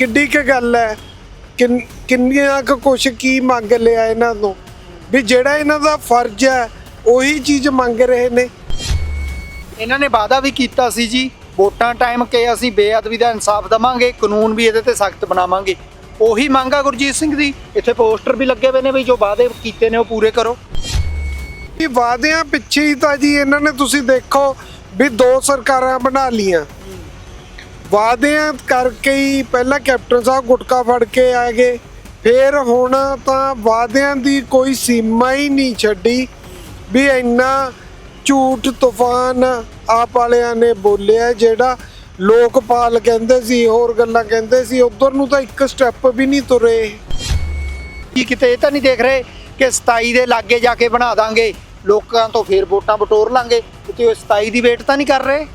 ਕਿੱਡੀ ਕੁ ਗੱਲ ਹੈ? ਕਿੰਨ- ਕਿੰਨੀਆਂ ਕੁ ਕੁਛ ਕੀ ਮੰਗ ਲਿਆ ਇਹਨਾਂ ਤੋਂ? ਵੀ ਜਿਹੜਾ ਇਹਨਾਂ ਦਾ ਫਰਜ਼ ਹੈ ਉਹੀ ਚੀਜ਼ ਮੰਗ ਰਹੇ ਨੇ। ਇਹਨਾਂ ਨੇ ਵਾਅਦਾ ਵੀ ਕੀਤਾ ਸੀ ਜੀ ਵੋਟਾਂ ਟਾਈਮ ਕਿ ਅਸੀਂ ਬੇਅਦਬੀ ਦਾ ਇਨਸਾਫ ਦਵਾਂਗੇ ਕਾਨੂੰਨ ਵੀ ਇਹਦੇ ਤੇ ਸਖਤ ਬਣਾਵਾਂਗੇ। ਉਹੀ ਮੰਗ ਆ ਗੁਰਜੀਤ ਸਿੰਘ ਦੀ। ਇੱਥੇ ਪੋਸਟਰ ਵੀ ਲੱਗੇ ਹੋਏ ਨੇ ਵੀ ਜੋ ਵਾਅਦੇ ਕੀਤੇ ਨੇ ਉਹ ਪੂਰੇ ਕਰੋ। ਇਹ ਵਾਅਦਿਆਂ ਪਿੱਛੇ ਹੀ ਤਾਂ ਜੀ ਇਹਨਾਂ ਨੇ ਤੁਸੀਂ ਦੇਖੋ ਵੀ ਦੋ ਸਰਕਾਰਾਂ ਬਣਾ ਲੀਆਂ ਵਾਅਦਿਆਂ ਕਰਕੇ ਹੀ ਪਹਿਲਾਂ ਕੈਪਟਨ ਸਾਹਿਬ ਗੁਟਕਾ ਫੜ ਕੇ ਆ ਗਏ। ਫਿਰ ਹੁਣ ਤਾਂ ਵਾਅਦਿਆਂ ਦੀ ਕੋਈ ਸੀਮਾ ਹੀ ਨਹੀਂ ਛੱਡੀ ਵੀ ਇੰਨਾ ਝੂਠ ਤੂਫਾਨ ਆਪ ਵਾਲਿਆਂ ਨੇ ਬੋਲਿਆ ਜਿਹੜਾ ਲੋਕਪਾਲ ਕਹਿੰਦੇ ਸੀ, ਹੋਰ ਗੱਲਾਂ ਕਹਿੰਦੇ ਸੀ, ਉਧਰ ਨੂੰ ਤਾਂ ਇੱਕ ਸਟੈਪ ਵੀ ਨਹੀਂ ਤੁਰੇ। ਕੀ ਕਿਤੇ ਇਹ ਤਾਂ ਨਹੀਂ ਦੇਖ ਰਹੇ ਕਿ 27 ਦੇ ਲਾਗੇ ਜਾ ਕੇ ਬਣਾ ਦਾਂਗੇ, ਲੋਕਾਂ ਤੋਂ ਫੇਰ ਵੋਟਾਂ ਬਟੋਰ ਲਾਂਗੇ ਤੇ ਉਹ 27 ਦੀ ਵੇਟ ਤਾਂ ਨਹੀਂ ਕਰ ਰਹੇ?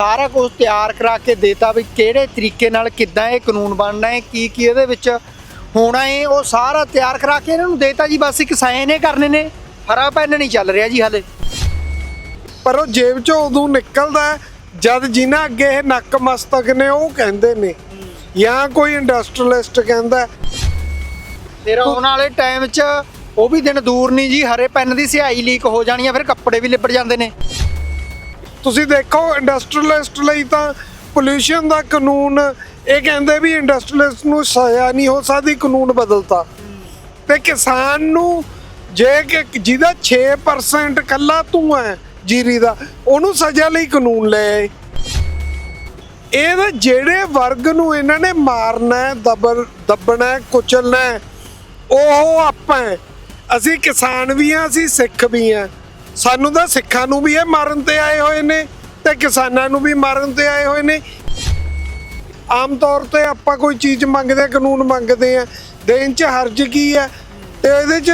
ਸਾਰਾ ਕੁਝ ਤਿਆਰ ਕਰਾ ਕੇ ਦੇਤਾ ਵੀ ਕਿਹੜੇ ਤਰੀਕੇ ਨਾਲ ਕਿੱਦਾਂ ਇਹ ਕਾਨੂੰਨ ਬਣਨਾ ਹੈ ਕੀ ਕੀ ਇਹਦੇ ਵਿੱਚ ਹੋਣਾ ਹੈ ਉਹ ਸਾਰਾ ਤਿਆਰ ਕਰਾ ਕੇ ਇਹਨਾਂ ਨੂੰ ਦੇਤਾ ਜੀ ਬਸ ਇੱਕ ਸਾਈਨ ਇਹ ਕਰਨੇ ਨੇ ਹਰਾ ਪੈਨ ਨਹੀਂ ਚੱਲ ਰਿਹਾ ਜੀ ਹਾਲੇ ਪਰ ਉਹ ਜੇਬ ਚੋਂ ਉਦੋਂ ਨਿਕਲਦਾ ਹੈ ਜਦ ਜਿਨ੍ਹਾਂ ਅੱਗੇ ਇਹ ਨੱਕ ਮਸਤਕ ਨੇ ਉਹ ਕਹਿੰਦੇ ਨੇ ਜਾਂ ਕੋਈ ਇੰਡਸਟਰੀਅਲਿਸਟ ਕਹਿੰਦਾ। ਫਿਰ ਆਉਣ ਵਾਲੇ ਟਾਈਮ 'ਚ ਉਹ ਵੀ ਦਿਨ ਦੂਰ ਨਹੀਂ ਜੀ ਹਰੇ ਪੈਨ ਦੀ ਸਿਆਹੀ ਲੀਕ ਹੋ ਜਾਣੀ ਆ ਫਿਰ ਕੱਪੜੇ ਵੀ ਲਿਬੜ ਜਾਂਦੇ ਨੇ ਤੁਸੀਂ ਦੇਖੋ ਇੰਡਸਟਰੀਅਲਿਸਟ ਲਈ ਤਾਂ ਪੋਲੂਸ਼ਨ ਦਾ ਕਾਨੂੰਨ, ਇਹ ਕਹਿੰਦੇ ਵੀ ਇੰਡਸਟਰੀਅਲਿਸਟ ਨੂੰ ਸਜ਼ਾ ਨਹੀਂ ਹੋ ਸਕਦੀ ਕਾਨੂੰਨ ਬਦਲਤਾ। ਤੇ ਕਿਸਾਨ ਨੂੰ ਜੇ ਕਿ ਜਿਹਦਾ 6% ਕੱਲਾ ਧੂਆਂ ਹੈ ਜੀਰੀ ਦਾ, ਉਹਨੂੰ ਸਜ਼ਾ ਲਈ ਕਾਨੂੰਨ ਲੈ ਆਏ। ਇਹ ਜਿਹੜੇ ਵਰਗ ਨੂੰ ਇਹਨਾਂ ਨੇ ਮਾਰਨਾ ਹੈ, ਦਬਰ, ਦੱਬਣਾ ਕੁਚਲਣਾ ਉਹ ਆਪਾਂ ਹੈ। ਅਸੀਂ ਕਿਸਾਨ ਵੀ ਆ ਅਸੀਂ ਸਿੱਖ ਵੀ ਆ ਸਾਨੂੰ ਤਾਂ ਸਿੱਖਾਂ ਨੂੰ ਵੀ ਇਹ ਮਾਰਨ ਤੇ ਆਏ ਹੋਏ ਨੇ ਤੇ ਕਿਸਾਨਾਂ ਨੂੰ ਵੀ ਮਾਰਨ ਤੇ ਆਏ ਹੋਏ ਨੇ। ਆਮ ਤੌਰ ਤੇ ਆਪਾਂ ਕੋਈ ਚੀਜ਼ ਮੰਗਦੇ ਕਾਨੂੰਨ ਮੰਗਦੇ ਆ ਦੇਣ ਚ ਹਰਜ ਕੀ ਹੈ ਤੇ ਇਹਦੇ ਚ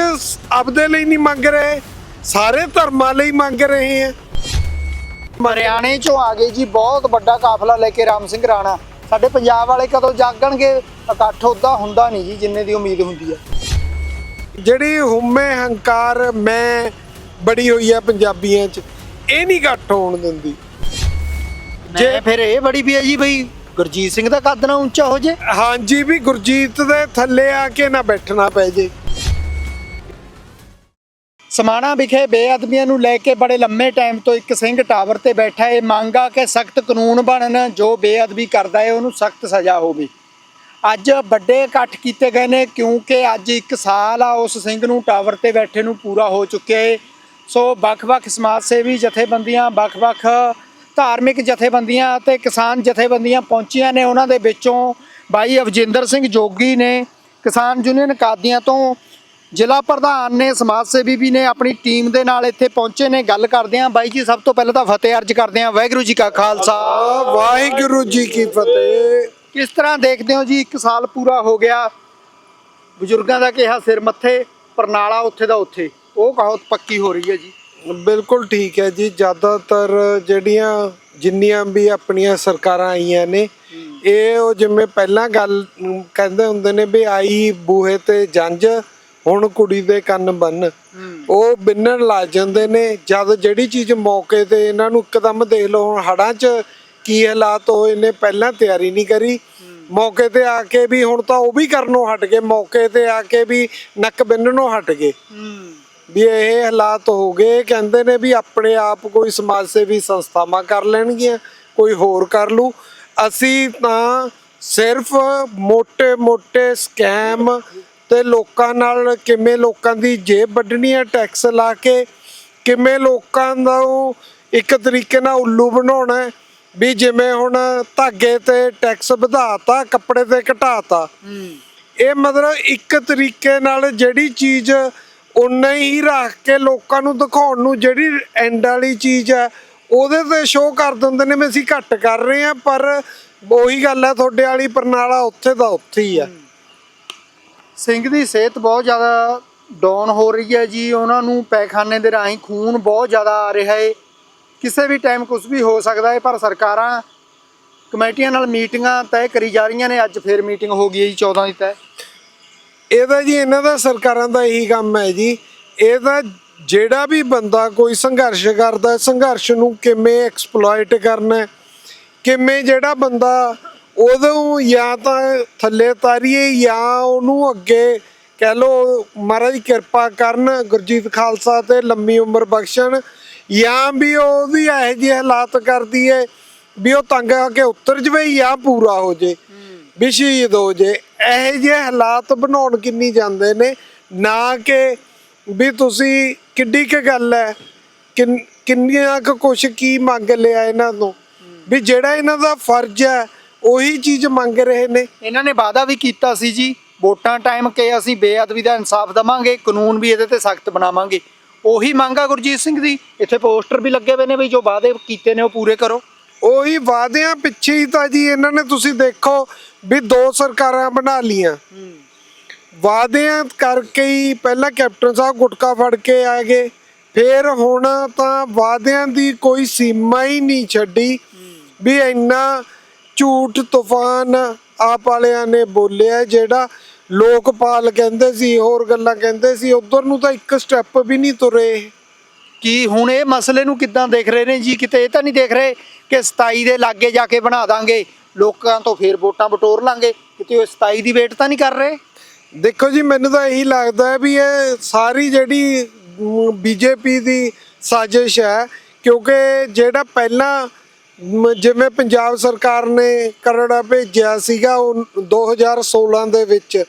ਆਪਦੇ ਲਈ ਨਹੀਂ ਮੰਗ ਰਹੇ ਸਾਰੇ ਧਰਮਾਂ ਲਈ ਮੰਗ ਰਹੇ ਆ। ਹਰਿਆਣੇ ਚੋਂ ਆ ਗਏ ਜੀ ਬਹੁਤ ਵੱਡਾ ਕਾਫਲਾ ਲੈ ਕੇ ਰਾਮ ਸਿੰਘ ਰਾਣਾ। ਸਾਡੇ ਪੰਜਾਬ ਵਾਲੇ ਕਦੋਂ ਜਾਗਣਗੇ? ਇਕੱਠ ਉਦਾਂ ਹੁੰਦਾ ਨਹੀਂ ਜੀ ਜਿੰਨੇ ਦੀ ਉਮੀਦ ਹੁੰਦੀ ਹੈ ਜਿਹੜੀ ਹੁਮੇ ਹੰਕਾਰ ਮੈਂ ਬੜੀ ਹੋਈ ਆ ਪੰਜਾਬੀਆਂ ਚ। ਇਹ ਨਹੀਂ ਘੱਟ ਹੋਣ ਦਿੰਦੀ। ਜੇ ਫਿਰ ਇਹ ਬੜੀ ਵੀ ਹੈ ਜੀ ਬਈ ਗੁਰਜੀਤ ਸਿੰਘ ਦਾ ਕੱਦ ਨਾ ਉੱਚਾ ਹੋ ਜੇ। ਹਾਂਜੀ ਵੀ ਗੁਰਜੀਤ ਦੇ ਥੱਲੇ ਆ ਕੇ ਨਾ ਬੈਠਣਾ ਪੈ ਜੇ। ਸਮਾਣਾ ਵਿਖੇ ਬੇਅਦਬੀਆਂ ਨੂੰ ਲੈ ਕੇ ਬੜੇ ਲੰਮੇ ਟਾਈਮ ਤੋਂ ਇੱਕ ਸਿੰਘ ਟਾਵਰ ਤੇ ਬੈਠਾ ਹੈ। ਮੰਗ ਕਿ ਸਖਤ ਕਾਨੂੰਨ ਬਣਨ ਜੋ ਬੇਅਦਬੀ ਕਰਦਾ ਹੈ ਉਹਨੂੰ ਸਖਤ ਸਜ਼ਾ ਹੋਵੇ। ਅੱਜ ਵੱਡੇ ਇਕੱਠ ਕੀਤੇ ਗਏ ਨੇ ਕਿਉਂਕਿ ਅੱਜ 1 ਸਾਲ ਆ ਉਸ ਸਿੰਘ ਨੂੰ ਟਾਵਰ ਤੇ ਬੈਠੇ ਨੂੰ ਪੂਰਾ ਹੋ ਚੁੱਕਿਆ ਹੈ। ਸੋ ਵੱਖ-ਵੱਖ ਸਮਾਜ ਸੇਵੀ ਜਥੇਬੰਦੀਆਂ ਵੱਖ-ਵੱਖ ਧਾਰਮਿਕ ਜਥੇਬੰਦੀਆਂ ਅਤੇ ਕਿਸਾਨ ਜਥੇਬੰਦੀਆਂ ਪਹੁੰਚੀਆਂ ਨੇ। ਉਹਨਾਂ ਦੇ ਵਿੱਚੋਂ ਬਾਈ ਅਵਜਿੰਦਰ ਸਿੰਘ ਜੋਗੀ ਨੇ ਕਿਸਾਨ ਯੂਨੀਅਨ ਕਾਦੀਆਂ ਤੋਂ ਜ਼ਿਲ੍ਹਾ ਪ੍ਰਧਾਨ ਨੇ ਸਮਾਜ ਸੇਵੀ ਵੀ ਨੇ ਆਪਣੀ ਟੀਮ ਦੇ ਨਾਲ ਇੱਥੇ ਪਹੁੰਚੇ ਨੇ। ਗੱਲ ਕਰਦੇ ਆਂ ਬਾਈ ਜੀ ਸਭ ਤੋਂ ਪਹਿਲਾਂ ਤਾਂ ਫਤਿਹ ਅਰਜ ਕਰਦੇ ਆਂ ਵਾਹਿਗੁਰੂ ਜੀ ਕਾ ਖਾਲਸਾ। ਵਾਹਿਗੁਰੂ ਜੀ ਕੀ ਫਤਿਹ। ਕਿਸ ਤਰ੍ਹਾਂ ਦੇਖਦੇ ਹੋ ਜੀ 1 ਸਾਲ ਪੂਰਾ ਹੋ ਗਿਆ? ਬਜ਼ੁਰਗਾਂ ਦਾ ਕਿਹਾ ਸਿਰ ਮੱਥੇ ਪਰਨਾਲਾ ਉੱਥੇ ਦਾ ਉੱਥੇ। ਉਹ ਕਹਾਵਤ ਪੱਕੀ ਹੋ ਰਹੀ ਹੈ ਜੀ। ਬਿਲਕੁਲ ਠੀਕ ਹੈ ਜੀ। ਜ਼ਿਆਦਾਤਰ ਜਿਹੜੀਆਂ ਜਿੰਨੀਆਂ ਵੀ ਆਪਣੀਆਂ ਸਰਕਾਰਾਂ ਆਈਆਂ ਨੇ ਇਹ ਉਹ ਜਿਵੇਂ ਪਹਿਲਾਂ ਗੱਲ ਕਹਿੰਦੇ ਹੁੰਦੇ ਨੇ ਵੀ ਆਈ ਬੂਹੇ ਤੇ ਜੰਜ ਹੁਣ ਕੁੜੀ ਦੇ ਕੰਨ ਬੰਨ ਉਹ ਬਿੰਨਣ ਲੱਗ ਜਾਂਦੇ ਨੇ। ਜਦ ਜਿਹੜੀ ਚੀਜ਼ ਮੌਕੇ ਤੇ ਇਹਨਾਂ ਨੂੰ ਇੱਕਦਮ ਦੇਖ ਲਓ ਹੁਣ ਹੜਾਂ 'ਚ ਕੀ ਹਾਲਾਤ ਹੋਏ ਨੇ ਪਹਿਲਾਂ ਤਿਆਰੀ ਨਹੀਂ ਕਰੀ। ਮੌਕੇ ਤੇ ਆ ਕੇ ਵੀ ਹੁਣ ਤਾਂ ਉਹ ਵੀ ਕਰਨੋਂ ਹਟ ਗਏ। ਮੌਕੇ ਤੇ ਆ ਕੇ ਵੀ ਨੱਕ ਬਿੰਨਣੋਂ ਹਟ ਗਏ। ਵੀ ਇਹ ਹਾਲਾਤ ਹੋ ਗਏ। ਕਹਿੰਦੇ ਨੇ ਵੀ ਆਪਣੇ ਆਪ ਕੋਈ ਸਮਾਜ ਸੇਵੀ ਸੰਸਥਾਵਾਂ ਕਰ ਲੈਣਗੀਆਂ ਕੋਈ ਹੋਰ ਕਰ ਲੂ ਅਸੀਂ ਤਾਂ ਸਿਰਫ ਮੋٹے-ਮੋٹے ਸਕੈਮ ਤੇ ਲੋਕਾਂ ਨਾਲ ਕਿਵੇਂ ਲੋਕਾਂ ਦੀ ਜੇਬ ਵੱਢਣੀ ਹੈ ਟੈਕਸ ਲਾ ਕੇ ਕਿਵੇਂ ਲੋਕਾਂ ਦਾ ਉਹ ਇੱਕ ਤਰੀਕੇ ਨਾਲ ਉੱਲੂ ਬਣਾਉਣਾ ਵੀ ਜਿਵੇਂ ਹੁਣ ਧਾਗੇ ਤੇ ਟੈਕਸ ਵਧਾਤਾ ਕੱਪੜੇ ਤੇ ਘਟਾਤਾ। ਇਹ ਮਤਲਬ ਇੱਕ ਤਰੀਕੇ ਨਾਲ ਜਿਹੜੀ ਚੀਜ਼ ਉਨਾ ਹੀ ਰੱਖ ਕੇ ਲੋਕਾਂ ਨੂੰ ਦਿਖਾਉਣ ਨੂੰ ਜਿਹੜੀ ਐਂਡ ਵਾਲੀ ਚੀਜ਼ ਹੈ, ਉਹਦੇ ਤੇ ਸ਼ੋਅ ਕਰ ਦਿੰਦੇ ਨੇ ਵੀ ਅਸੀਂ ਘੱਟ ਕਰ ਰਹੇ ਹਾਂ, ਪਰ ਉਹੀ ਗੱਲ ਹੈ, ਤੁਹਾਡੇ ਵਾਲੀ ਪਰਨਾਲਾ ਉੱਥੇ ਦਾ ਉੱਥੇ ਹੀ ਆ। ਸਿੰਘ ਦੀ ਸਿਹਤ ਬਹੁਤ ਜ਼ਿਆਦਾ ਡਾਊਨ ਹੋ ਰਹੀ ਹੈ ਜੀ, ਉਹਨਾਂ ਨੂੰ ਪੈਖਾਨੇ ਦੇ ਰਾਹੀਂ ਖੂਨ ਬਹੁਤ ਜ਼ਿਆਦਾ ਆ ਰਿਹਾ ਹੈ। ਕਿਸੇ ਵੀ ਟਾਈਮ ਕੁਝ ਵੀ ਹੋ ਸਕਦਾ ਹੈ, ਪਰ ਸਰਕਾਰਾਂ ਕਮੇਟੀਆਂ ਨਾਲ ਮੀਟਿੰਗਾਂ ਤੈਅ ਕਰੀ ਜਾ ਰਹੀਆਂ ਨੇ, ਅੱਜ ਫੇਰ ਮੀਟਿੰਗ ਹੋ ਗਈ ਹੈ ਜੀ 14 ਦੀ ਤੈਅ। ਇਹਦਾ ਜੀ, ਇਹਨਾਂ ਦਾ ਸਰਕਾਰਾਂ ਦਾ ਇਹੀ ਕੰਮ ਹੈ ਜੀ। ਇਹਦਾ ਜਿਹੜਾ ਵੀ ਬੰਦਾ ਕੋਈ ਸੰਘਰਸ਼ ਕਰਦਾ, ਸੰਘਰਸ਼ ਨੂੰ ਕਿਵੇਂ ਐਕਸਪਲੋਇਟ ਕਰਨਾ ਕਿਵੇਂ ਜਿਹੜਾ ਬੰਦਾ ਉਦੋਂ ਜਾਂ ਤਾਂ ਥੱਲੇ ਤਾਰੀਏ ਜਾਂ ਉਹਨੂੰ ਅੱਗੇ ਕਹਿ ਲੋ ਮਹਾਰਾਜ ਕਿਰਪਾ ਕਰਨ, ਗੁਰਜੀਤ ਖਾਲਸਾ ਤੇ ਲੰਮੀ ਉਮਰ ਬਖਸ਼ਣ, ਜਾਂ ਵੀ ਉਹਦੀ ਇਹੋ ਜਿਹੇ ਹਾਲਾਤ ਕਰਦੀ ਏ ਵੀ ਉਹ ਤੰਗ ਆ ਕੇ ਉਤਰ ਜਵੇ ਜਾਂ ਪੂਰਾ ਹੋ ਜੇ, ਵੀ ਸ਼ਹੀਦ ਹੋ ਜੇ ਇਹੋ ਜਿਹੇ ਹਾਲਾਤ ਬਣਾਉਣ ਕਿੰਨੀ ਜਾਂਦੇ ਨੇ, ਨਾ ਕਿ ਵੀ ਤੁਸੀਂ ਕਿੱਡੀ ਕੁ ਗੱਲ ਹੈ, ਕਿੰਨ- ਕਿੰਨੀਆਂ ਕੁ ਕੁਛ ਕੀ ਮੰਗ ਲਿਆ ਇਹਨਾਂ ਤੋਂ, ਵੀ ਜਿਹੜਾ ਇਹਨਾਂ ਦਾ ਫਰਜ਼ ਹੈ, ਉਹੀ ਚੀਜ਼ ਮੰਗ ਰਹੇ ਨੇ। ਇਹਨਾਂ ਨੇ ਵਾਅਦਾ ਵੀ ਕੀਤਾ ਸੀ ਜੀ, ਵੋਟਾਂ ਟਾਈਮ ਕਿ ਅਸੀਂ ਬੇਅਦਬੀ ਦਾ ਇਨਸਾਫ ਦਵਾਂਗੇ, ਕਾਨੂੰਨ ਵੀ ਇਹਦੇ ਤੇ ਸਖਤ ਬਣਾਵਾਂਗੇ। ਉਹੀ ਮੰਗ ਆ ਗੁਰਜੀਤ ਸਿੰਘ ਦੀ, ਇੱਥੇ ਪੋਸਟਰ ਵੀ ਲੱਗੇ ਹੋਏ ਨੇ ਵੀ ਜੋ ਵਾਅਦੇ ਕੀਤੇ ਨੇ ਉਹ ਪੂਰੇ ਕਰੋ। ਉਹੀ ਵਾਅਦਿਆਂ ਪਿੱਛੇ ਹੀ ਤਾਂ ਜੀ ਇਹਨਾਂ ਨੇ ਤੁਸੀਂ ਦੇਖੋ ਵੀ ਦੋ ਸਰਕਾਰਾਂ ਬਣਾ ਲੀਆਂ ਵਾਅਦਿਆਂ ਕਰਕੇ ਹੀ ਪਹਿਲਾਂ ਕੈਪਟਨ ਸਾਹਿਬ ਗੁਟਕਾ ਫੜ ਕੇ ਆ ਗਏ, ਫਿਰ ਹੁਣ ਤਾਂ ਵਾਅਦਿਆਂ ਦੀ ਕੋਈ ਸੀਮਾ ਹੀ ਨਹੀਂ ਛੱਡੀ ਵੀ ਇੰਨਾ ਝੂਠ ਤੂਫਾਨ ਆਪ ਵਾਲਿਆਂ ਨੇ ਬੋਲਿਆ ਜਿਹੜਾ ਲੋਕਪਾਲ ਕਹਿੰਦੇ ਸੀ, ਹੋਰ ਗੱਲਾਂ ਕਹਿੰਦੇ ਸੀ, ਉਧਰ ਨੂੰ ਤਾਂ ਇੱਕ ਸਟੈਪ ਵੀ ਨਹੀਂ ਤੁਰੇ। ਕੀ ਹੁਣ ਇਹ ਮਸਲੇ ਨੂੰ ਕਿੱਦਾਂ ਦੇਖ ਰਹੇ ਨੇ ਜੀ? ਕਿਤੇ ਇਹ ਤਾਂ ਨਹੀਂ ਦੇਖ ਰਹੇ ਕਿ 27 ਦੇ ਲਾਗੇ ਜਾ ਕੇ ਬਣਾ ਦਾਂਗੇ, ਲੋਕਾਂ ਤੋਂ ਫੇਰ ਵੋਟਾਂ ਬਟੋਰ ਲਾਂਗੇ। ਕਿਤੇ ਉਹ 27 ਦੀ ਵੇਟ ਤਾਂ ਨਹੀਂ ਕਰ ਰਹੇ? ਦੇਖੋ ਜੀ, ਮੈਨੂੰ ਤਾਂ ਇਹੀ ਲੱਗਦਾ ਹੈ ਵੀ ਇਹ ਸਾਰੀ ਜਿਹੜੀ ਬੀਜੇਪੀ ਦੀ ਸਾਜ਼ਿਸ਼ ਹੈ, ਕਿਉਂਕਿ ਜਿਹੜਾ ਪਹਿਲਾਂ ਜਿਵੇਂ ਪੰਜਾਬ ਸਰਕਾਰ ਨੇ ਕਰੜਾ ਭੇਜਿਆ ਸੀਗਾ, ਉਹ 2016 ਦੇ ਵਿੱਚ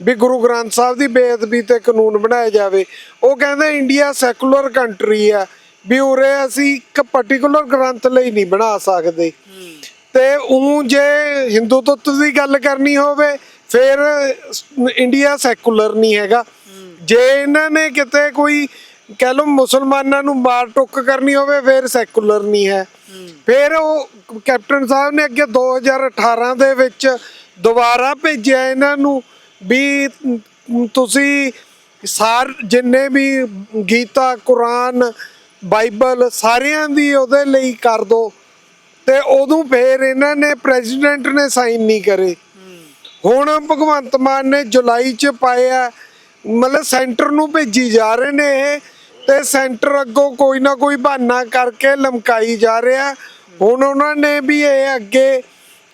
ਵੀ ਗੁਰੂ ਗ੍ਰੰਥ ਸਾਹਿਬ ਦੀ ਬੇਅਦਬੀ ਤੇ ਕਾਨੂੰਨ ਬਣਾਇਆ ਜਾਵੇ। ਉਹ ਕਹਿੰਦੇ ਇੰਡੀਆ ਸੈਕੂਲਰ ਕੰਟਰੀ ਆ, ਵੀ ਉਰੇ ਅਸੀਂ ਇੱਕ ਪਾਰਟਿਕੂਲਰ ਗ੍ਰੰਥ ਲਈ ਨਹੀਂ ਬਣਾ ਸਕਦੇ। ਤੇ ਉਹ ਜੇ ਹਿੰਦੂ ਤੱਤ ਦੀ ਗੱਲ ਕਰਨੀ ਹੋਵੇ, ਫਿਰ ਇੰਡੀਆ ਸੈਕੂਲਰ ਨਹੀਂ ਹੈਗਾ। ਜੇ ਇਹਨਾਂ ਨੇ ਕਿਤੇ ਕੋਈ, ਕਹਿ ਲਓ ਮੁਸਲਮਾਨਾਂ ਨੂੰ ਮਾਰ ਟੁੱਕ ਕਰਨੀ ਹੋਵੇ, ਫਿਰ ਸੈਕੂਲਰ ਨਹੀਂ ਹੈ। ਫਿਰ ਉਹ ਕੈਪਟਨ ਸਾਹਿਬ ਨੇ ਅੱਗੇ 2018 ਦੇ ਵਿੱਚ ਦੁਬਾਰਾ ਭੇਜਿਆ ਇਹਨਾਂ ਨੂੰ। ਵੀ ਤੁਸੀਂ ਸਾਰ ਜਿੰਨੇ ਵੀ ਗੀਤਾ, ਕੁਰਾਨ, ਬਾਈਬਲ ਸਾਰਿਆਂ ਦੀ ਉਹਦੇ ਲਈ ਕਰ ਦੋ। ਤੇ ਉਦੋਂ ਫੇਰ ਇਹਨਾਂ ਨੇ, ਪ੍ਰੈਜ਼ੀਡੈਂਟ ਨੇ ਸਾਈਨ ਨਹੀਂ ਕਰੇ। ਹੁਣ ਭਗਵੰਤ ਮਾਨ ਨੇ ਜੁਲਾਈ ਚ ਪਾਇਆ ਮਤਲਬ ਸੈਂਟਰ ਨੂੰ ਭੇਜੀ ਜਾ ਰਹੇ ਨੇ ਇਹ। ਤੇ ਸੈਂਟਰ ਅੱਗੋਂ ਕੋਈ ਨਾ ਕੋਈ ਬਹਾਨਾ ਕਰਕੇ ਲਮਕਾਈ ਜਾ ਰਿਹਾ। ਹੁਣ ਉਹਨਾਂ ਨੇ ਵੀ ਇਹ ਅੱਗੇ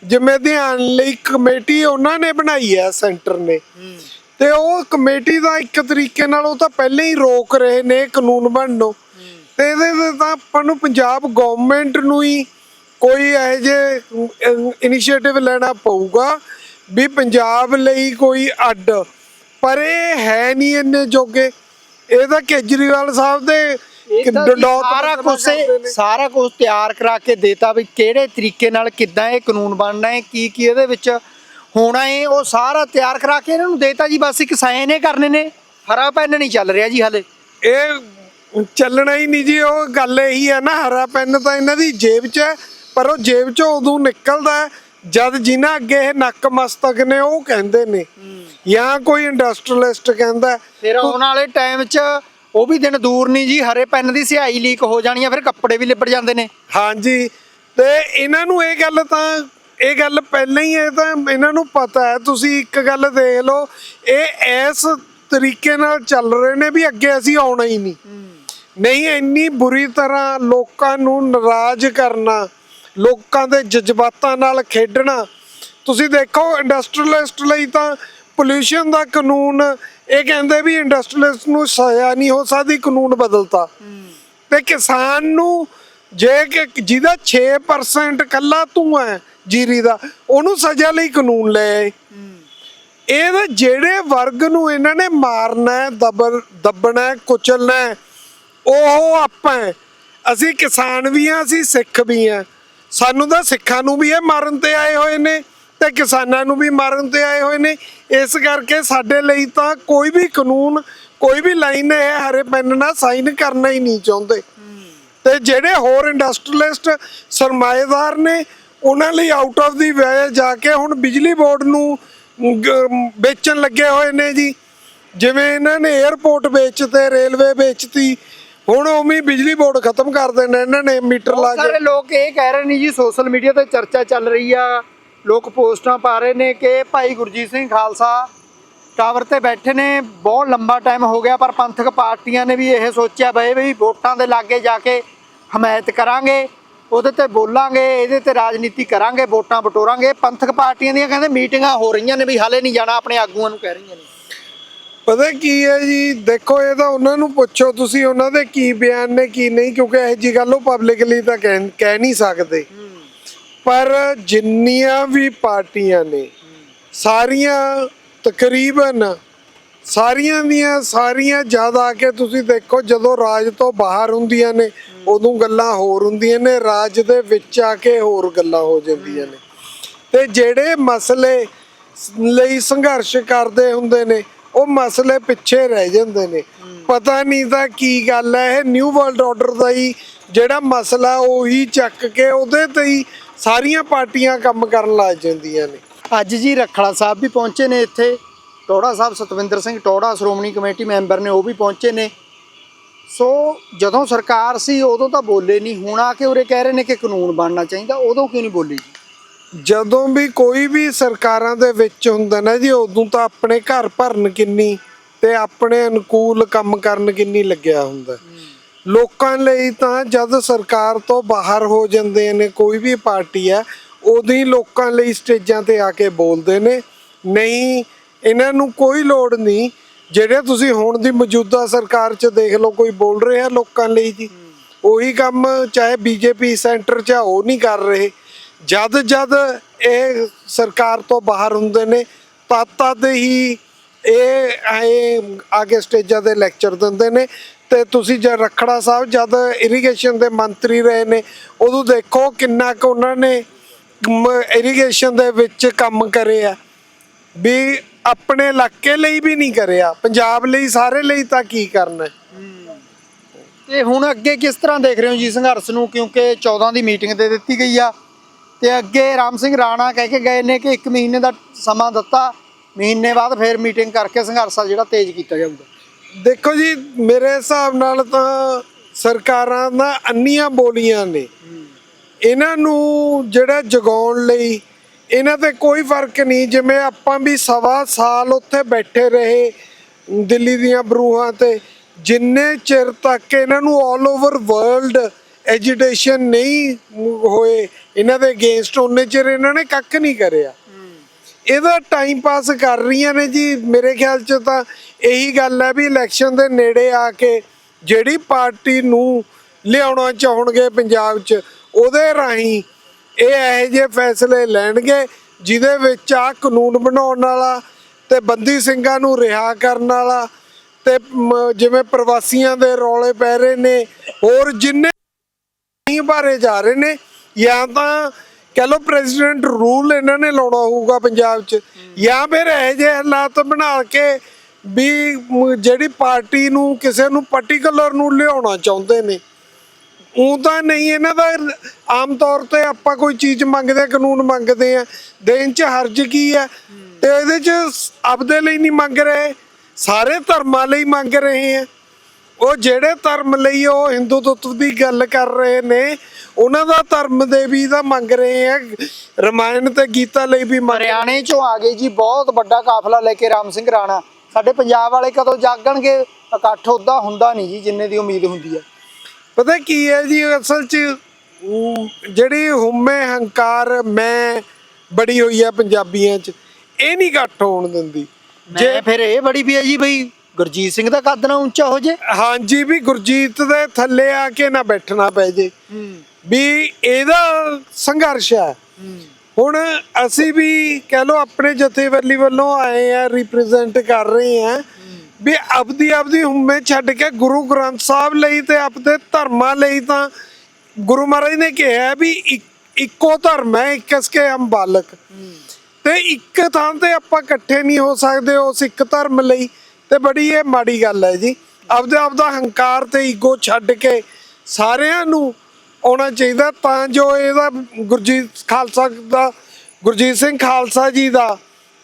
ਜਿਵੇਂ ਧਿਆਨ ਲਈ ਕਮੇਟੀ ਉਹਨਾਂ ਨੇ ਬਣਾਈ ਹੈ, ਸੈਂਟਰ ਨੇ। ਤੇ ਉਹ ਕਮੇਟੀ ਦਾ ਇੱਕ ਤਰੀਕੇ ਨਾਲ ਉਹ ਤਾਂ ਪਹਿਲਾਂ ਹੀ ਰੋਕ ਰਹੇ ਨੇ, ਕਾਨੂੰਨ ਬਣਨੋਂ ਤੇ ਇਹਦੇ ਤੇ ਤਾਂ ਆਪਾਂ ਨੂੰ ਪੰਜਾਬ ਗਵਰਨਮੈਂਟ ਨੂੰ ਹੀ ਕੋਈ ਇਹੋ ਜਿਹੇ ਇਨੀਸ਼ੀਏਟਿਵ ਲੈਣਾ ਪਊਗਾ ਵੀ ਪੰਜਾਬ ਲਈ ਕੋਈ ਅੱਡ। ਪਰ ਇਹ ਹੈ ਨਹੀਂ ਇੰਨੇ ਜੋਗੇ। ਇਹ ਤਾਂ ਕੇਜਰੀਵਾਲ ਸਾਹਿਬ ਦੇ ਇਹ ਡੰਡੌਤ ਸਾਰਾ ਕੁਝ। ਸਾਰਾ ਕੁਝ ਤਿਆਰ ਕਰਾ ਕੇ ਦੇਤਾ ਵੀ ਕਿਹੜੇ ਤਰੀਕੇ ਨਾਲ ਕਿੱਦਾਂ ਇਹ ਕਾਨੂੰਨ ਬਣਨਾ ਹੈ ਕੀ ਕੀ ਇਹਦੇ ਵਿੱਚ ਹੋਣਾ ਹੈ ਉਹ ਸਾਰਾ ਤਿਆਰ ਕਰਾ ਕੇ ਇਹਨਾਂ ਨੂੰ ਦੇਤਾ ਜੀ ਬਸ ਇੱਕ ਸਾਈਨ ਹੀ ਕਰਨੇ ਨੇ ਹਰਾ ਪੈਨ ਨਹੀਂ ਚੱਲ ਰਿਹਾ ਜੀ ਹਲੇ ਇਹ ਚੱਲਣਾ ਹੀ ਨਹੀਂ ਜੀ ਉਹ ਗੱਲ ਇਹੀ ਹੈ ਨਾ ਹਰਾ ਪੈਨ ਤਾਂ ਇਹਨਾਂ ਦੀ ਜੇਬ 'ਚ ਹੈ ਪਰ ਉਹ ਜੇਬ 'ਚੋਂ ਉਦੋਂ ਨਿਕਲਦਾ ਹੈ ਜਦ ਜਿਨ੍ਹਾਂ ਅੱਗੇ ਇਹ ਨੱਕ ਮਸਤਕ ਨੇ ਉਹ ਕਹਿੰਦੇ ਨੇ ਜਾਂ ਕੋਈ ਇੰਡਸਟਰੀਅਲਿਸਟ ਕਹਿੰਦਾ। ਫਿਰ ਆਉਣ ਵਾਲੇ ਟਾਈਮ 'ਚ ਉਹ ਵੀ ਦਿਨ ਦੂਰ ਨਹੀਂ ਜੀ, ਹਰੇ ਪੈਨ ਦੀ ਸਿਆਹੀ ਲੀਕ ਹੋ ਜਾਣੀ ਆ, ਫਿਰ ਕੱਪੜੇ ਵੀ ਲਿਬੜ ਜਾਂਦੇ ਨੇ। ਹਾਂਜੀ, ਤੇ ਇਹਨਾਂ ਨੂੰ ਇਹ ਗੱਲ ਤਾਂ, ਇਹ ਗੱਲ ਪਹਿਲਾਂ ਹੀ ਇਹ ਤਾਂ ਇਹਨਾਂ ਨੂੰ ਪਤਾ ਹੈ। ਤੁਸੀਂ ਇੱਕ ਗੱਲ ਦੇਖ ਲਓ, ਇਹ ਇਸ ਤਰੀਕੇ ਨਾਲ ਚੱਲ ਰਹੇ ਨੇ ਵੀ ਅੱਗੇ ਅਸੀਂ ਆਉਣਾ ਹੀ ਨਹੀਂ। ਨਹੀਂ, ਇੰਨੀ ਬੁਰੀ ਤਰ੍ਹਾਂ ਲੋਕਾਂ ਨੂੰ ਨਾਰਾਜ਼ ਕਰਨਾ, ਲੋਕਾਂ ਦੇ ਜਜ਼ਬਾਤਾਂ ਨਾਲ ਖੇਡਣਾ। ਤੁਸੀਂ ਦੇਖੋ, ਇੰਡਸਟਰੀਅਲਿਸਟ ਲਈ ਤਾਂ ਪੋਲੂਸ਼ਨ ਦਾ ਕਾਨੂੰਨ ਇਹ ਕਹਿੰਦੇ ਵੀ ਇੰਡਸਟਰੀਅਲਿਸਟ ਨੂੰ ਸਜ਼ਾ ਨਹੀਂ ਹੋ ਸਕਦੀ, ਕਾਨੂੰਨ ਬਦਲਤਾ। ਤੇ ਕਿਸਾਨ ਨੂੰ ਜੇ ਕਿ ਜਿਹਦਾ 6% ਕੱਲਾ ਧੂਆਂ ਹੈ ਜੀਰੀ ਦਾ, ਉਹਨੂੰ ਸਜ਼ਾ ਲਈ ਕਾਨੂੰਨ ਲੈ ਆਏ। ਇਹ ਜਿਹੜੇ ਵਰਗ ਨੂੰ ਇਹਨਾਂ ਨੇ ਮਾਰਨਾ ਹੈ ਦਬਰ ਦੱਬਣਾ ਹੈ, ਕੁਚਲਣਾ ਹੈ, ਉਹ ਆਪਾਂ ਹੈ। ਅਸੀਂ ਕਿਸਾਨ ਵੀ ਆ ਅਸੀਂ ਸਿੱਖ ਵੀ ਆ ਸਾਨੂੰ ਤਾਂ ਸਿੱਖਾਂ ਨੂੰ ਵੀ ਇਹ ਮਾਰਨ ਤੇ ਆਏ ਹੋਏ ਨੇ। ਤੇ ਕਿਸਾਨਾਂ ਨੂੰ ਵੀ ਮਾਰਨ ਤੇ ਆਏ ਹੋਏ ਨੇ। ਇਸ ਕਰਕੇ ਸਾਡੇ ਲਈ ਤਾਂ ਕੋਈ ਵੀ ਕਾਨੂੰਨ ਕੋਈ ਵੀ ਲਾਈਨ ਇਹ ਹਰੇ ਪੈਨ ਨਾਲ ਸਾਈਨ ਕਰਨਾ ਹੀ ਨਹੀਂ ਚਾਹੁੰਦੇ। ਤੇ ਜਿਹੜੇ ਹੋਰ ਇੰਡਸਟਰੀਅਲਿਸਟ ਸਰਮਾਏਦਾਰ ਨੇ ਉਹਨਾਂ ਲਈ ਆਊਟ ਆਫ ਦੀ ਵੇ ਜਾ ਕੇ ਹੁਣ ਬਿਜਲੀ ਬੋਰਡ ਨੂੰ ਵੇਚਣ ਲੱਗੇ ਹੋਏ ਨੇ ਜੀ। ਜਿਵੇਂ ਇਹਨਾਂ ਨੇ 에어ਪੋਰਟ ਵੇਚਤੇ ਰੇਲਵੇ ਵੇਚਤੀ ਹੁਣ ਉਵੇਂ ਬਿਜਲੀ ਬੋਰਡ ਖਤਮ ਕਰ ਦੇਣਾ ਇਹਨਾਂ ਨੇ ਮੀਟਰ ਲਾ ਬਹੁਤ ਸਾਰੇ ਕੇ ਲੋਕ ਇਹ ਕਹਿ ਰਹੇ ਨੇ ਜੀ ਸੋਸ਼ਲ ਮੀਡੀਆ ਤੇ ਚਰਚਾ ਚੱਲ ਰਹੀ ਆ। ਲੋਕ ਪੋਸਟਾਂ ਪਾ ਰਹੇ ਨੇ ਕਿ ਭਾਈ ਗੁਰਜੀਤ ਸਿੰਘ ਖਾਲਸਾ ਟਾਵਰ ਤੇ ਬੈਠੇ ਨੇ ਬਹੁਤ ਲੰਬਾ ਟਾਈਮ ਹੋ ਗਿਆ ਪਰ ਪੰਥਕ ਪਾਰਟੀਆਂ ਨੇ ਵੀ ਇਹ ਸੋਚਿਆ ਬਈ ਵੀ ਵੋਟਾਂ ਦੇ ਲਾਗੇ ਜਾ ਕੇ ਹਮਾਇਤ ਕਰਾਂਗੇ ਉਹਦੇ ਤੇ ਬੋਲਾਂਗੇ ਇਹਦੇ ਤੇ ਰਾਜਨੀਤੀ ਕਰਾਂਗੇ ਵੋਟਾਂ ਬਟੋਰਾਂਗੇ ਪੰਥਕ ਪਾਰਟੀਆਂ ਦੀਆਂ ਕਹਿੰਦੇ ਮੀਟਿੰਗਾਂ ਹੋ ਰਹੀਆਂ ਨੇ ਵੀ ਹਾਲੇ ਨਹੀਂ ਜਾਣਾ ਆਪਣੇ ਆਗੂਆਂ ਨੂੰ ਕਹਿ ਰਹੀਆਂ ਨੇ। ਪਤਾ ਕੀ ਹੈ ਜੀ ਦੇਖੋ ਇਹ ਤਾਂ ਉਹਨਾਂ ਨੂੰ ਪੁੱਛੋ ਤੁਸੀਂ ਉਹਨਾਂ ਦੇ ਕੀ ਬਿਆਨ ਨੇ ਕੀ ਨਹੀਂ ਕਿਉਂਕਿ ਇਹ ਜੀ ਗੱਲ ਉਹ ਪਬਲਿਕਲੀ ਤਾਂ ਕਹਿ ਕਹਿ ਨਹੀਂ ਸਕਦੇ। ਪਰ ਜਿੰਨੀਆਂ ਵੀ ਪਾਰਟੀਆਂ ਨੇ, ਸਾਰੀਆਂ ਤਕਰੀਬਨ ਸਾਰੀਆਂ ਦੀਆਂ ਸਾਰੀਆਂ ਜ਼ਿਆਦਾ ਆ ਕੇ ਤੁਸੀਂ ਦੇਖੋ ਜਦੋਂ ਰਾਜ ਤੋਂ ਬਾਹਰ ਹੁੰਦੀਆਂ ਨੇ, ਉਦੋਂ ਗੱਲਾਂ ਹੋਰ ਹੁੰਦੀਆਂ ਨੇ, ਰਾਜ ਦੇ ਵਿੱਚ ਆ ਕੇ ਹੋਰ ਗੱਲਾਂ ਹੋ ਜਾਂਦੀਆਂ ਨੇ। ਤੇ ਜਿਹੜੇ ਮਸਲੇ ਲਈ ਸੰਘਰਸ਼ ਕਰਦੇ ਹੁੰਦੇ ਨੇ, ਉਹ ਮਸਲੇ ਪਿੱਛੇ ਰਹਿ ਜਾਂਦੇ ਨੇ। ਪਤਾ ਨਹੀਂ ਤਾਂ ਕੀ ਗੱਲ ਹੈ, ਇਹ ਨਿਊ ਵਰਲਡ ਆਰਡਰ ਦਾ ਹੀ ਜਿਹੜਾ ਮਸਲਾ ਉਹੀ ਚੱਕ ਕੇ ਉਹਦੇ ਤੇ ਹੀ ਸਾਰੀਆਂ ਪਾਰਟੀਆਂ ਕੰਮ ਕਰਨ ਲੱਗ ਜਾਂਦੀਆਂ ਨੇ। ਅੱਜ ਜੀ ਰਖੜਾ ਸਾਹਿਬ ਵੀ ਪਹੁੰਚੇ ਨੇ ਇੱਥੇ। ਟੋੜਾ ਸਾਹਿਬ ਸਤਵਿੰਦਰ ਸਿੰਘ ਟੋੜਾ ਸ਼੍ਰੋਮਣੀ ਕਮੇਟੀ ਮੈਂਬਰ ਨੇ ਉਹ ਵੀ ਪਹੁੰਚੇ ਨੇ। ਸੋ ਜਦੋਂ ਸਰਕਾਰ ਸੀ ਉਦੋਂ ਤਾਂ ਬੋਲੇ ਨਹੀਂ। ਹੁਣ ਆ ਕੇ ਉਰੇ ਕਹਿ ਰਹੇ ਨੇ ਕਿ ਕਾਨੂੰਨ ਬਣਨਾ ਚਾਹੀਦਾ। ਉਦੋਂ ਕਿਉਂ ਨਹੀਂ ਬੋਲੀ ਜਦੋਂ ਵੀ ਕੋਈ ਵੀ ਸਰਕਾਰਾਂ ਦੇ ਵਿੱਚ ਹੁੰਦਾ ਨਾ ਜੀ ਉਦੋਂ ਤਾਂ ਆਪਣੇ ਘਰ ਭਰਨ ਕਿੰਨੀ ਤੇ ਆਪਣੇ ਅਨੁਕੂਲ ਕੰਮ ਕਰਨ ਕਿੰਨੀ ਲੱਗਿਆ ਹੁੰਦਾ। ਲੋਕਾਂ ਲਈ ਤਾਂ ਜਦ ਸਰਕਾਰ ਤੋਂ ਬਾਹਰ ਹੋ ਜਾਂਦੇ ਨੇ, ਕੋਈ ਵੀ ਪਾਰਟੀ ਹੈ, ਉਦੋਂ ਹੀ ਲੋਕਾਂ ਲਈ ਸਟੇਜਾਂ ਤੇ ਆ ਕੇ ਬੋਲਦੇ ਨੇ। ਨਹੀਂ, ਇਹਨਾਂ ਨੂੰ ਕੋਈ ਲੋੜ ਨਹੀਂ। ਜਿਹੜੇ ਤੁਸੀਂ ਹੁਣ ਦੀ ਮੌਜੂਦਾ ਸਰਕਾਰ 'ਚ ਦੇਖ ਲਓ, ਕੋਈ ਬੋਲ ਰਿਹਾ ਲੋਕਾਂ ਲਈ ਜੀ। ਉਹੀ ਕੰਮ ਚਾਹੇ ਬੀਜੇਪੀ ਸੈਂਟਰ 'ਚ ਉਹ ਨਹੀਂ ਕਰ ਰਹੇ। ਜਦ ਜਦ ਇਹ ਸਰਕਾਰ ਤੋਂ ਬਾਹਰ ਹੁੰਦੇ ਨੇ, ਤਦ ਤਦ ਹੀ ਇਹ ਆਏ ਆਗੇ ਸਟੇਜਾਂ ਤੇ ਲੈਕਚਰ ਦਿੰਦੇ ਨੇ। ਤੇ ਤੁਸੀਂ ਜਦ ਰਖੜਾ ਸਾਹਿਬ ਜਦ ਇਰੀਗੇਸ਼ਨ ਦੇ ਮੰਤਰੀ ਰਹੇ ਨੇ, ਉਦੋਂ ਦੇਖੋ ਕਿੰਨਾ ਕੁ ਉਹਨਾਂ ਨੇ ਇਰੀਗੇਸ਼ਨ ਦੇ ਵਿੱਚ ਕੰਮ ਕਰੇ ਆ ਵੀ ਆਪਣੇ ਇਲਾਕੇ ਲਈ ਵੀ ਨਹੀਂ ਕਰਿਆ, ਪੰਜਾਬ ਲਈ, ਸਾਰੇ ਲਈ ਤਾਂ ਕੀ ਕਰਨਾ? ਹੈ? ਤੇ ਹੁਣ ਅੱਗੇ ਕਿਸ ਤਰ੍ਹਾਂ ਦੇਖ ਰਹੇ ਹੋ ਜੀ ਸੰਘਰਸ਼ ਨੂੰ? ਕਿਉਂਕਿ 14 ਦੀ ਮੀਟਿੰਗ ਦੇ ਦਿੱਤੀ ਗਈ ਆ। ਤੇ ਅੱਗੇ ਰਾਮ ਸਿੰਘ ਰਾਣਾ ਕਹਿ ਕੇ ਗਏ ਨੇ ਕਿ 1 ਮਹੀਨੇ ਦਾ ਸਮਾਂ ਦਿੱਤਾ। ਮਹੀਨੇ ਬਾਅਦ ਫੇਰ ਮੀਟਿੰਗ ਕਰਕੇ ਸੰਘਰਸ਼ ਆ ਜਿਹੜਾ ਤੇਜ਼ ਕੀਤਾ ਜਾਊਗਾ। ਦੇਖੋ ਜੀ, ਮੇਰੇ ਹਿਸਾਬ ਨਾਲ ਤਾਂ ਸਰਕਾਰਾਂ ਦਾ ਅੰਨੀਆਂ ਬੋਲੀਆਂ ਨੇ। ਇਹਨਾਂ ਨੂੰ ਜਿਹੜਾ ਜਗਾਉਣ ਲਈ ਇਹਨਾਂ ਤੇ ਕੋਈ ਫ਼ਰਕ ਨਹੀਂ, ਜਿਵੇਂ ਆਪਾਂ ਵੀ ਸਵਾ ਸਾਲ ਉੱਥੇ ਬੈਠੇ ਰਹੇ ਦਿੱਲੀ ਦੀਆਂ ਬਰੂਹਾਂ ਤੇ, ਜਿੰਨੇ ਚਿਰ ਤੱਕ ਇਹਨਾਂ ਨੂੰ 올 ਓਵਰ ਵਰਲਡ ਐਜੀਟੇਸ਼ਨ ਨਹੀਂ ਹੋਏ, ਇਹਨਾਂ ਦੇ ਅਗੇਂਸਟ ਉਹਨੇ ਚਿਰ ਇਹਨਾਂ ਨੇ ਕੱਖ ਨਹੀਂ ਕਰਿਆ। ਇਹਦਾ ਟਾਈਮ ਪਾਸ ਕਰ ਰਹੀਆਂ ਨੇ ਜੀ। ਮੇਰੇ ਖਿਆਲ ਚ ਤਾਂ ਇਹੀ ਗੱਲ ਹੈ ਵੀ ਇਲੈਕਸ਼ਨ ਦੇ ਨੇੜੇ ਆ ਕੇ ਜਿਹੜੀ ਪਾਰਟੀ ਨੂੰ ਲਿਆਉਣਾ ਚਾਹਣਗੇ ਪੰਜਾਬ 'ਚ, ਉਹਦੇ ਰਾਹੀਂ ਇਹ ਇਹੋ ਜਿਹੇ ਫੈਸਲੇ ਲੈਣਗੇ ਜਿਹਦੇ ਵਿੱਚ ਆ ਕਾਨੂੰਨ ਬਣਾਉਣ ਵਾਲਾ ਤੇ ਬੰਦੀ ਸਿੰਘਾਂ ਨੂੰ ਰਿਹਾ ਕਰਨ ਵਾਲਾ ਤੇ ਜਿਵੇਂ ਪ੍ਰਵਾਸੀਆਂ ਦੇ ਰੌਲੇ ਪੈ ਰਹੇ ਨੇ, ਹੋਰ ਜਿੰਨੇ ਨਹੀਂ ਜਾ ਰਹੇ ਨੇ, ਜਾਂ ਤਾਂ ਕਹ ਲੋ ਪ੍ਰੈਜ਼ੀਡੈਂਟ ਰੂਲ ਇਹਨਾਂ ਨੇ ਲਾਉਣਾ ਹੋਊਗਾ ਪੰਜਾਬ 'ਚ। ਜਾਂ ਫਿਰ ਇਹ ਜਿਹੇ ਹਾਲਾਤ ਬਣਾ ਕੇ ਵੀ ਜਿਹੜੀ ਪਾਰਟੀ ਨੂੰ ਕਿਸੇ ਨੂੰ ਪਾਰਟਿਕੂਲਰ ਨੂੰ ਲਿਆਉਣਾ ਚਾਹੁੰਦੇ ਨੇ। ਉਹ ਤਾਂ ਨਹੀਂ ਇਹਨਾਂ ਦਾ ਆਮ ਤੌਰ ਤੇ ਆਪਾਂ ਕੋਈ ਚੀਜ਼ ਮੰਗਦੇ ਕਾਨੂੰਨ ਮੰਗਦੇ ਆ। ਦੇਣ 'ਚ ਹਰਜ ਕੀ ਆ? ਤੇ ਇਹਦੇ 'ਚ ਆਪਦੇ ਲਈ ਨਹੀਂ ਮੰਗ ਰਹੇ, ਸਾਰੇ ਧਰਮਾਂ ਲਈ ਮੰਗ ਰਹੇ ਆ। ਉਹ ਜਿਹੜੇ ਧਰਮ ਲਈ ਉਹ ਹਿੰਦੂ ਤੱਤਵ ਦੀ ਗੱਲ ਕਰ ਰਹੇ ਨੇ ਉਹਨਾਂ ਦਾ ਧਰਮ ਦੇ ਵੀ ਤਾਂ ਮੰਗ ਰਹੇ ਆ। ਰਮਾਇਣ ਤੇ ਗੀਤਾ ਲਈ ਵੀ ਮੰਗ ਹਰਿਆਣੇ ਚੋਂ ਆ ਗਏ ਜੀ ਬਹੁਤ ਵੱਡਾ ਕਾਫਲਾ ਲੈ ਕੇ ਰਾਮ ਸਿੰਘ ਰਾਣਾ। ਸਾਡੇ ਪੰਜਾਬ ਵਾਲੇ ਕਦੋਂ ਜਾਗਣਗੇ? ਇਕੱਠ ਉਦਾਂ ਹੁੰਦਾ ਨਹੀਂ ਜੀ ਜਿੰਨੇ ਦੀ ਉਮੀਦ ਹੁੰਦੀ ਹੈ ਪਤਾ ਕੀ ਹੈ ਜੀ ਅਸਲ 'ਚ ਜਿਹੜੀ ਹੁਮੇ ਹੰਕਾਰ ਮੈਂ ਬੜੀ ਹੋਈ ਹੈ ਪੰਜਾਬੀਆਂ 'ਚ ਇਹ ਨਹੀਂ ਘੱਟ ਹੋਣ ਦਿੰਦੀ। ਜੇ ਫਿਰ ਇਹ ਬੜੀ ਵੀ ਹੈ ਜੀ ਬਈ। ਗੁਰਜੀਤ ਸਿੰਘ ਦਾ ਕੱਦ ਨਾ ਉੱਚਾ ਹੋ ਜੇ? ਹਾਂਜੀ ਵੀ ਗੁਰਜੀਤ ਦੇ ਥੱਲੇ ਆ ਕੇ ਨਾ ਬੈਠਣਾ ਪੈ ਜੇ। ਵੀ ਇਹਦਾ ਸੰਘਰਸ਼ ਹੈ। ਹੁਣ ਅਸੀਂ ਵੀ ਕਹਿ ਲਓ ਆਪਣੇ ਜਥੇਬੰਦੀ ਵੱਲੋਂ ਆਏ ਆ ਰਿਪਰੈਜ਼ੈਂਟ ਕਰ ਰਹੇ ਆ। ਵੀ ਆਪਦੀ ਆਪਦੀ ਹੁਮੇ ਛੱਡ ਕੇ ਗੁਰੂ ਗ੍ਰੰਥ ਸਾਹਿਬ ਲਈ ਤੇ ਆਪਦੇ ਧਰਮਾਂ ਲਈ ਤਾਂ ਗੁਰੂ ਮਹਾਰਾਜ ਨੇ ਕਿਹਾ ਵੀ ਇੱਕ- ਇੱਕੋ ਧਰਮ ਹੈ ਇਕਸ ਕੇ ਹਮ ਬਾਲਕ। ਤੇ ਇੱਕ ਥਾਂ ਤੇ ਆਪਾਂ ਇਕੱਠੇ ਨਹੀਂ ਹੋ ਸਕਦੇ ਉਸ ਇੱਕ ਧਰਮ ਲਈ। ਤੇ ਬੜੀ ਇਹ ਮਾੜੀ ਗੱਲ ਹੈ ਜੀ। ਆਪਦੇ ਆਪਦਾ ਹੰਕਾਰ ਤੇ ਈਗੋ ਛੱਡ ਕੇ ਸਾਰਿਆਂ ਨੂੰ ਆਉਣਾ ਚਾਹੀਦਾ ਤਾਂ ਜੋ ਇਹਦਾ ਗੁਰਜੀਤ ਖਾਲਸਾ ਦਾ ਗੁਰਜੀਤ ਸਿੰਘ ਖਾਲਸਾ ਜੀ ਦਾ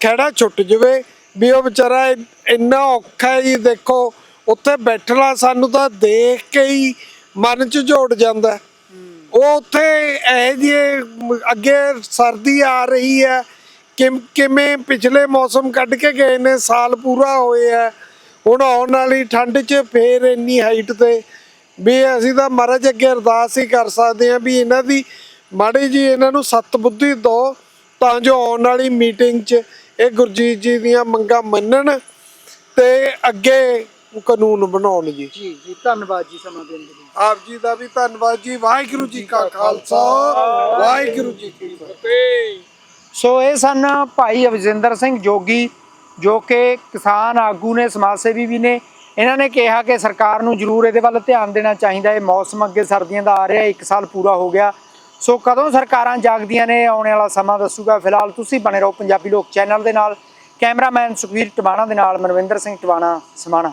ਖਹਿੜਾ ਛੁੱਟ ਜਵੇ। ਵੀ ਉਹ ਵਿਚਾਰਾ ਇੰਨਾ ਔਖਾ ਹੈ ਜੀ ਦੇਖੋ ਉੱਥੇ ਬੈਠਣਾ ਸਾਨੂੰ ਤਾਂ ਦੇਖ ਕੇ ਹੀ ਮਨ ਚ ਝੋੜ ਜਾਂਦਾ। ਉਹ ਉੱਥੇ ਇਹ ਜਿਹੇ ਅੱਗੇ ਸਰਦੀ ਆ ਰਹੀ ਹੈ ਕਿਮ ਕਿਵੇਂ ਪਿਛਲੇ ਮੌਸਮ ਕੱਢ ਕੇ ਗਏ ਨੇ ਸਾਲ ਪੂਰਾ ਹੋਇਆ ਹੈ। ਹੁਣ ਆਉਣ ਵਾਲੀ ਠੰਡ 'ਚ ਫੇਰ ਇੰਨੀ ਹਾਈਟ ਤੇ ਵੀ ਅਸੀਂ ਤਾਂ ਮਹਾਰਾਜ ਅੱਗੇ ਅਰਦਾਸ ਹੀ ਕਰ ਸਕਦੇ ਹਾਂ ਵੀ ਇਹਨਾਂ ਦੀ ਮਾੜੀ ਜੀ ਇਹਨਾਂ ਨੂੰ ਸਤ ਬੁੱਧੀ ਦਿਓ ਤਾਂ ਜੋ ਆਉਣ ਵਾਲੀ ਮੀਟਿੰਗ 'ਚ ਇਹ ਗੁਰਜੀਤ ਜੀ ਦੀਆਂ ਮੰਗਾਂ ਮੰਨਣ ਤੇ ਅੱਗੇ ਕਾਨੂੰਨ ਬਣਾਉਣ ਜੀ। ਜੀ ਜੀ ਧੰਨਵਾਦ ਜੀ ਸਮਾਂ ਦੇਣ ਦੇ ਲਈ। ਆਪ ਜੀ ਦਾ ਵੀ ਧੰਨਵਾਦ ਜੀ। ਵਾਹਿਗੁਰੂ ਜੀ ਕਾ ਖਾਲਸਾ ਵਾਹਿਗੁਰੂ ਜੀ ਕੀ ਫਤਿਹ। ਸੋ ਇਹ ਸਨ ਭਾਈ ਅਵਜਿੰਦਰ ਸਿੰਘ ਜੋਗੀ, ਜੋ ਕਿ ਕਿਸਾਨ ਆਗੂ ਨੇ, ਸਮਾਜ ਸੇਵੀ ਵੀ ਨੇ। ਇਹਨਾਂ ਨੇ ਕਿਹਾ ਕਿ ਸਰਕਾਰ ਨੂੰ ਜ਼ਰੂਰ ਇਹਦੇ ਵੱਲ ਧਿਆਨ ਦੇਣਾ ਚਾਹੀਦਾ। ਹੈ ਮੌਸਮ ਅੱਗੇ ਸਰਦੀਆਂ ਦਾ ਆ ਰਿਹਾ, ਇੱਕ ਸਾਲ ਪੂਰਾ ਹੋ ਗਿਆ। ਸੋ ਕਦੋਂ ਸਰਕਾਰਾਂ ਜਾਗਦੀਆਂ ਨੇ, ਆਉਣ ਵਾਲਾ ਸਮਾਂ ਦੱਸੂਗਾ। ਫਿਲਹਾਲ ਤੁਸੀਂ ਬਣੇ ਰਹੋ ਪੰਜਾਬੀ ਲੋਕ ਚੈਨਲ ਦੇ ਨਾਲ। ਕੈਮਰਾਮੈਨ ਸੁਖਵੀਰ ਟਵਾਣਾ ਦੇ ਨਾਲ, ਮਨਵਿੰਦਰ ਸਿੰਘ ਟਵਾਣਾ, ਸਮਾਣਾ।